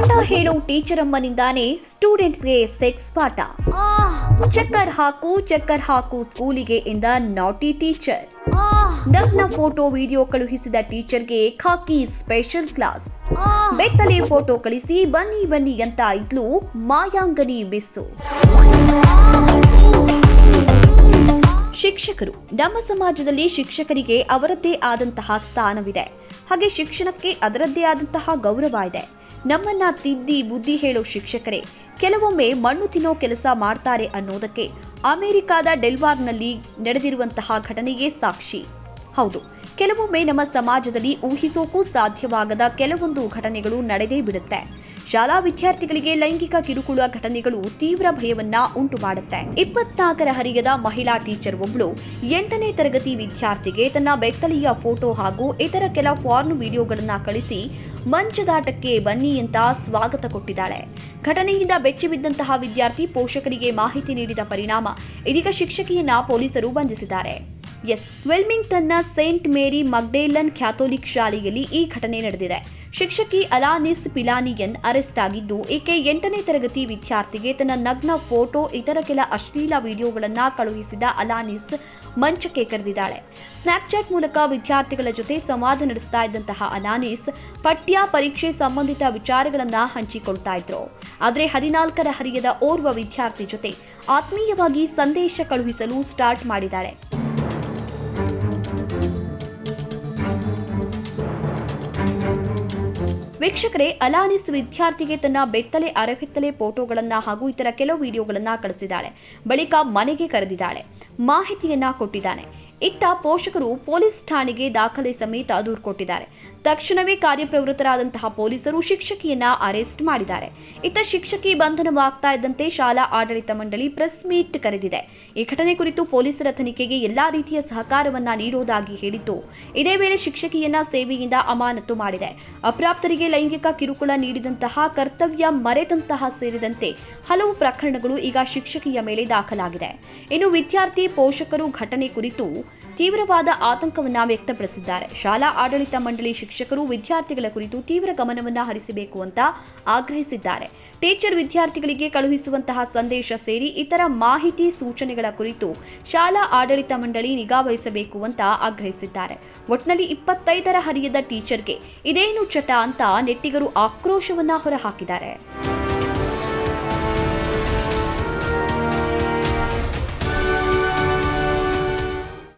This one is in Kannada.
ಹೇಳೋ ಟೀಚರ್ ಅಮ್ಮನಿಂದಾನೇ ಸ್ಟೂಡೆಂಟ್ಸ್ಗೆ ಸೆಕ್ಸ್ ಪಾಠ. ಚಕ್ಕರ್ ಹಾಕು ಚಕ್ಕರ್ ಹಾಕು ಸ್ಕೂಲಿಗೆ ಎಂದ ನಾಟಿ ಟೀಚರ್ ನಗ್ನ ಫೋಟೋ ವಿಡಿಯೋ ಕಳುಹಿಸಿದ ಟೀಚರ್ಗೆ ಖಾಕಿ ಸ್ಪೆಷಲ್ ಕ್ಲಾಸ್ ಬೆತ್ತಲೆ ಫೋಟೋ ಕಳಿಸಿ ಬನ್ನಿ ಬನ್ನಿ ಅಂತ ಇದ್ಲು ಮಾಯಾಂಗನಿ ಬಿಸ್ಸು. ಶಿಕ್ಷಕರು, ನಮ್ಮ ಸಮಾಜದಲ್ಲಿ ಶಿಕ್ಷಕರಿಗೆ ಅವರದ್ದೇ ಆದಂತಹ ಸ್ಥಾನವಿದೆ. ಹಾಗೆ ಶಿಕ್ಷಣಕ್ಕೆ ಅದರದ್ದೇ ಆದಂತಹ ಗೌರವ ಇದೆ. ನಮ್ಮನ್ನ ತಿದ್ದಿ ಬುದ್ಧಿ ಹೇಳೋ ಶಿಕ್ಷಕರೇ, ಕೆಲವೊಮ್ಮೆ ಮಣ್ಣು ತಿನ್ನೋ ಕೆಲಸ ಮಾಡ್ತಾರೆ ಅನ್ನೋದಕ್ಕೆ ಅಮೆರಿಕಾದ ಡೆಲ್ವಾರ್ನಲ್ಲಿ ನಡೆದಿರುವಂತಹ ಘಟನೆಯೇ ಸಾಕ್ಷಿ. ಹೌದು, ಕೆಲವೊಮ್ಮೆ ನಮ್ಮ ಸಮಾಜದಲ್ಲಿ ಊಹಿಸೋಕೂ ಸಾಧ್ಯವಾಗದ ಕೆಲವೊಂದು ಘಟನೆಗಳು ನಡೆದೇ ಬಿಡುತ್ತೆ. ಶಾಲಾ ವಿದ್ಯಾರ್ಥಿಗಳಿಗೆ ಲೈಂಗಿಕ ಕಿರುಕುಳ ಘಟನೆಗಳು ತೀವ್ರ ಭಯವನ್ನ ಉಂಟು ಮಾಡುತ್ತೆ ಇಪ್ಪತ್ನಾಲ್ಕರ ಹರಿಯದ ಮಹಿಳಾ ಟೀಚರ್ ಒಬ್ಬಳು ಎಂಟನೇ ತರಗತಿ ವಿದ್ಯಾರ್ಥಿಗೆ ತನ್ನ ಬೆತ್ತಲೆಯ ಫೋಟೋ ಹಾಗೂ ಇತರ ಕೆಲ ಫಾರ್ನ್ ವಿಡಿಯೋಗಳನ್ನ ಕಳಿಸಿ ಮಂಚದಾಟಕ್ಕೆ ಬನ್ನಿ ಅಂತ ಸ್ವಾಗತ ಕೊಟ್ಟಿದ್ದಾಳೆ. ಘಟನೆಯಿಂದ ಬೆಚ್ಚಿಬಿದ್ದಂತಹ ವಿದ್ಯಾರ್ಥಿ ಪೋಷಕರಿಗೆ ಮಾಹಿತಿ ನೀಡಿದ ಪರಿಣಾಮ ಇದೀಗ ಶಿಕ್ಷಕಿಯನ್ನ ಪೊಲೀಸರು ಬಂಧಿಸಿದ್ದಾರೆ. ಎಸ್, ವೆಲ್ಮಿಂಗ್ಟನ್ನ ಸೇಂಟ್ ಮೇರಿ ಮಗ್ಡೇಲನ್ ಕ್ಯಾಥೋಲಿಕ್ ಶಾಲೆಯಲ್ಲಿ ಈ ಘಟನೆ ನಡೆದಿದೆ. ಶಿಕ್ಷಕಿ ಅಲಾನಿಸ್ ಪಿಲಾನಿಯನ್ ಅರೆಸ್ಟ್ ಆಗಿದ್ದು, ಈಕೆ ಎಂಟನೇ ತರಗತಿ ವಿದ್ಯಾರ್ಥಿಗೆ ತನ್ನ ನಗ್ನ ಫೋಟೋ, ಇತರ ಕೆಲ ಅಶ್ಲೀಲ ವಿಡಿಯೋಗಳನ್ನು ಕಳುಹಿಸಿದ ಅಲಾನಿಸ್ ಮಂಚಕ್ಕೆ ಕರೆದಿದ್ದಾಳೆ. ಸ್ನ್ಯಾಪ್ಚಾಟ್ ಮೂಲಕ ವಿದ್ಯಾರ್ಥಿಗಳ ಜೊತೆ ಸಂವಾದ ನಡೆಸ್ತಾ ಇದ್ದಂತಹ ಅಲಾನಿಸ್ ಪಠ್ಯ ಪರೀಕ್ಷೆ ಸಂಬಂಧಿತ ವಿಚಾರಗಳನ್ನು ಹಂಚಿಕೊಳ್ತಾ ಇದ್ರು. ಆದರೆ ಹದಿನಾಲ್ಕರ ಹರಿಯದ ಓರ್ವ ವಿದ್ಯಾರ್ಥಿ ಜೊತೆ ಆತ್ಮೀಯವಾಗಿ ಸಂದೇಶ ಕಳುಹಿಸಲು ಸ್ಟಾರ್ಟ್ ಮಾಡಿದ್ದಾಳೆ. ವೀಕ್ಷಕರೇ, ಅಲಾನಿಸ್ ವಿದ್ಯಾರ್ಥಿಗೆ ತನ್ನ ಬೆತ್ತಲೆ, ಅರೆಬೆತ್ತಲೆ ಫೋಟೋಗಳನ್ನು ಹಾಗೂ ಇತರ ಕೆಲವು ವಿಡಿಯೋಗಳನ್ನು ಕಳಿಸಿದ್ದಾಳೆ. ಬಳಿಕ ಮನೆಗೆ ಕರೆದಿದ್ದಾಳೆ. ಮಾಹಿತಿಯನ್ನ ಕೊಟ್ಟಿದ್ದಾನೆ. ಇತ್ತ ಪೋಷಕರು ಪೊಲೀಸ್ ಠಾಣೆಗೆ ದಾಖಲೆ ಸಮೇತ ದೂರು ಕೊಟ್ಟಿದ್ದಾರೆ. ತಕ್ಷಣವೇ ಕಾರ್ಯಪ್ರವೃತ್ತರಾದಂತಹ ಪೊಲೀಸರು ಶಿಕ್ಷಕಿಯನ್ನ ಅರೆಸ್ಟ್ ಮಾಡಿದ್ದಾರೆ. ಇತ್ತ ಶಿಕ್ಷಕಿ ಬಂಧನವಾಗ್ತಾ ಇದ್ದಂತೆ ಶಾಲಾ ಆಡಳಿತ ಮಂಡಳಿ ಪ್ರೆಸ್ ಮೀಟ್ ಕರೆದಿದೆ. ಈ ಘಟನೆ ಕುರಿತು ಪೊಲೀಸರ ತನಿಖೆಗೆ ಎಲ್ಲಾ ರೀತಿಯ ಸಹಕಾರವನ್ನ ನೀಡುವುದಾಗಿ ಹೇಳಿದ್ದು ಇದೇ ವೇಳೆ ಶಿಕ್ಷಕಿಯನ್ನ ಸೇವೆಯಿಂದ ಅಮಾನತು ಮಾಡಿದೆ. ಅಪ್ರಾಪ್ತರಿಗೆ ಲೈಂಗಿಕ ಕಿರುಕುಳ ನೀಡಿದಂತಹ ಕರ್ತವ್ಯ ಮರೆತಂತಹ ಸೇರಿದಂತೆ ಹಲವು ಪ್ರಕರಣಗಳು ಈಗ ಶಿಕ್ಷಕಿಯ ಮೇಲೆ ದಾಖಲಾಗಿದೆ. ಇನ್ನು ವಿದ್ಯಾರ್ಥಿ ಪೋಷಕರು ಘಟನೆ ಕುರಿತು ತೀವ್ರವಾದ ಆತಂಕವನ್ನು ವ್ಯಕ್ತಪಡಿಸಿದ್ದಾರೆ. ಶಾಲಾ ಆಡಳಿತ ಮಂಡಳಿ ಶಿಕ್ಷಕರು ವಿದ್ಯಾರ್ಥಿಗಳ ಕುರಿತು ತೀವ್ರ ಗಮನವನ್ನ ಹರಿಸಬೇಕು ಅಂತ ಆಗ್ರಹಿಸಿದ್ದಾರೆ. ಟೀಚರ್ ವಿದ್ಯಾರ್ಥಿಗಳಿಗೆ ಕಳುಹಿಸುವಂತಹ ಸಂದೇಶ ಸೇರಿ ಇತರ ಮಾಹಿತಿ ಸೂಚನೆಗಳ ಕುರಿತು ಶಾಲಾ ಆಡಳಿತ ಮಂಡಳಿ ನಿಗಾ ವಹಿಸಬೇಕು ಅಂತ ಆಗ್ರಹಿಸಿದ್ದಾರೆ. ಒಟ್ನಲ್ಲಿ ಇಪ್ಪತ್ತೈದರ ಹರಿಯದ ಟೀಚರ್ಗೆ ಇದೇನು ಚಟ ಅಂತ ನೆಟ್ಟಿಗರು ಆಕ್ರೋಶವನ್ನ ಹೊರಹಾಕಿದ್ದಾರೆ.